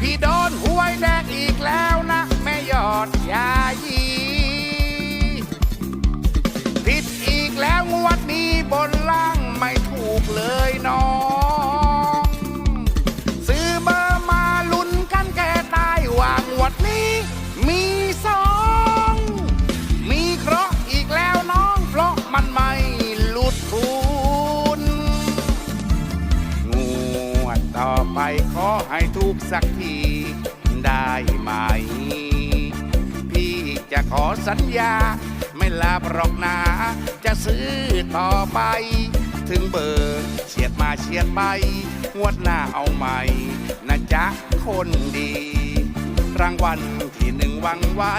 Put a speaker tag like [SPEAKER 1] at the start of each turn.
[SPEAKER 1] พี่โไปขอให้ถูกสักทีได้ไหม พี่จะขอสัญญา ไม่ลาบรอกนาจะซื้อต่อไป ถึงเบอร์เฉียดมาเฉียดไปงวดหน้าเอาใหม่นะจ๊ะคนดี รางวัลที่หนึ่งวังไว้